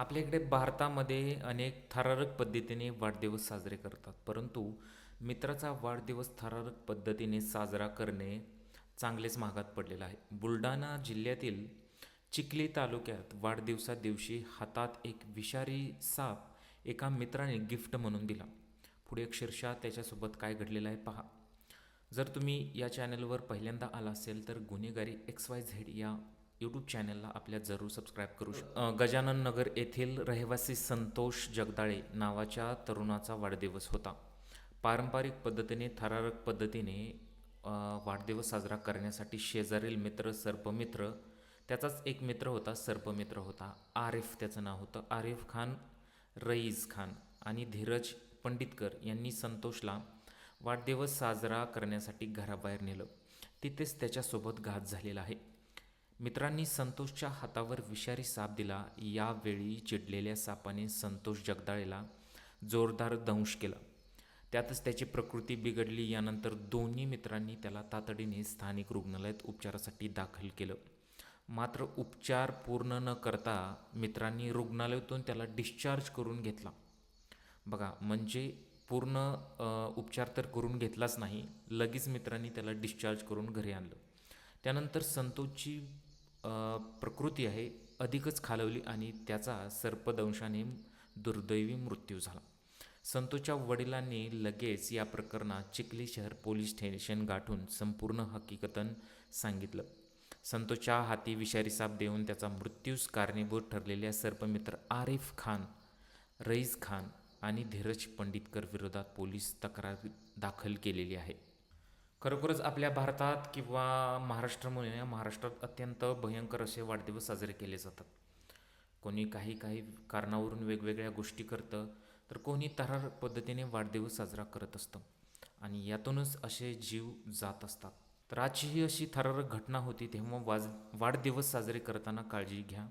आपल्या इकडे भारतामध्ये अनेक थरारक पद्धतीने वाढदिवस साजरे करतात. परंतु मित्राचा वाढदिवस थरारक पद्धतीने साजरा करणे चांगलेच महागात पडलेलं आहे. बुलढाणा जिल्ह्यातील चिखली तालुक्यात वाढदिवसा दिवशी हातात एक विषारी साप एका मित्राने गिफ्ट म्हणून दिला. पुढे अक्षरशः त्याच्यासोबत काय घडलेलं आहे पहा. जर तुम्ही या चॅनलवर पहिल्यांदा आला असेल तर गुन्हेगारी एक्स वाय झेड या यूट्यूब चॅनलला आपल्या जरूर सबस्क्राईब करू शक गजानन नगर येथील रहिवासी संतोष जगदाळे नावाच्या तरुणाचा वाढदिवस होता. पारंपरिक पद्धतीने थरारक पद्धतीने वाढदिवस साजरा करण्यासाठी शेजारील मित्र सर्पमित्र त्याचाच एक मित्र होता सर्पमित्र होता. आरिफ त्याचं नाव होतं. आरिफ खान रईज खान आणि धीरज पंडितकर यांनी संतोषला वाढदिवस साजरा करण्यासाठी घराबाहेर नेलं. तिथेच त्याच्यासोबत घात झालेला आहे. मित्रांनी संतोषच्या हातावर विषारी साप दिला. यावेळी चिडलेल्या सापाने संतोष जगदाळेला जोरदार दंश केला. त्यातच त्याची प्रकृती बिघडली. यानंतर दोन्ही मित्रांनी त्याला तातडीने स्थानिक रुग्णालयात उपचारासाठी दाखल केलं. मात्र उपचार पूर्ण न करता मित्रांनी रुग्णालयातून त्याला डिस्चार्ज करून घेतला. बघा म्हणजे पूर्ण उपचार तर करून घेतलाच नाही. लगेच मित्रांनी त्याला डिस्चार्ज करून घरी आणलं. त्यानंतर संतोषची प्रकृती आहे अधिकच खालवली आणि त्याचा सर्पदंशाने दुर्दैवी मृत्यू झाला. संतोच्या वडिलांनी लगेच या प्रकरणात चिखली शहर पोलीस स्टेशन गाठून संपूर्ण हकीकतन सांगितलं. संतोच्या हाती विषारी साप देऊन त्याचा मृत्यूस कारणीभूत ठरलेल्या सर्पमित्र आरिफ खान रईस खान आणि धीरज पंडितकर विरोधात पोलीस तक्रार दाखल केलेली आहे. खरोखरच आपल्या भारतात किंवा महाराष्ट्रामुळे महाराष्ट्रात अत्यंत भयंकर असे वाढदिवस साजरे केले जातात. कोणी काही काही कारणावरून वेगवेगळ्या गोष्टी करतं तर कोणी तरार पद्धतीने वाढदिवस साजरा करत असतं. आणि यातूनच असे जीव जात असतात. तर आजची ही अशी थरारक घटना होती तेव्हा वाज वाढदिवस साजरे करताना काळजी घ्या.